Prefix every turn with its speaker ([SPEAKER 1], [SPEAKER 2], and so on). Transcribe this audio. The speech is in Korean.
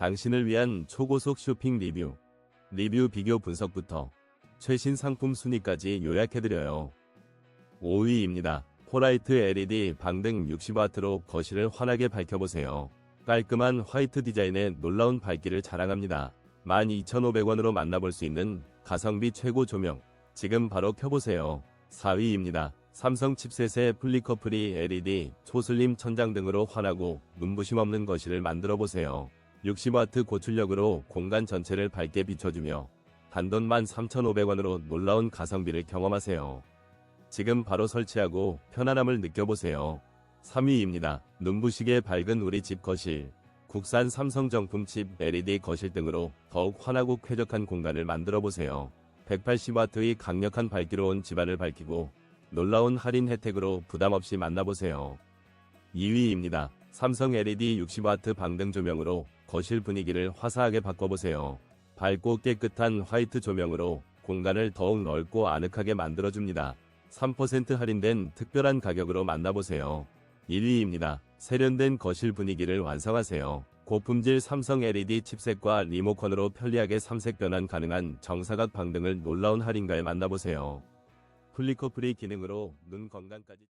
[SPEAKER 1] 당신을 위한 초고속 쇼핑 리뷰, 리뷰 비교 분석부터 최신 상품 순위까지 요약해드려요. 5위입니다. 호라이트 LED 방등 60W로 거실을 환하게 밝혀보세요. 깔끔한 화이트 디자인의 놀라운 밝기를 자랑합니다. 12,500원으로 만나볼 수 있는 가성비 최고 조명. 지금 바로 켜보세요. 4위입니다. 삼성 칩셋의 플리커프리 LED 초슬림 천장 등으로 환하고 눈부심 없는 거실을 만들어 보세요. 60W 고출력으로 공간 전체를 밝게 비춰주며 단돈 13,500원으로 놀라운 가성비를 경험하세요. 지금 바로 설치하고 편안함을 느껴보세요. 3위입니다. 눈부시게 밝은 우리 집 거실. 국산 삼성 정품 칩 LED 거실 등으로 더욱 환하고 쾌적한 공간을 만들어 보세요. 180W의 강력한 밝기로 온 집안을 밝히고 놀라운 할인 혜택으로 부담 없이 만나보세요. 2위입니다. 삼성 LED 60W 방등 조명으로 거실 분위기를 화사하게 바꿔보세요. 밝고 깨끗한 화이트 조명으로 공간을 더욱 넓고 아늑하게 만들어줍니다. 3% 할인된 특별한 가격으로 만나보세요. 1위입니다. 세련된 거실 분위기를 완성하세요. 고품질 삼성 LED 칩셋과 리모컨으로 편리하게 삼색 변환 가능한 정사각 방등을 놀라운 할인가에 만나보세요. 플리커 프리 기능으로 눈 건강까지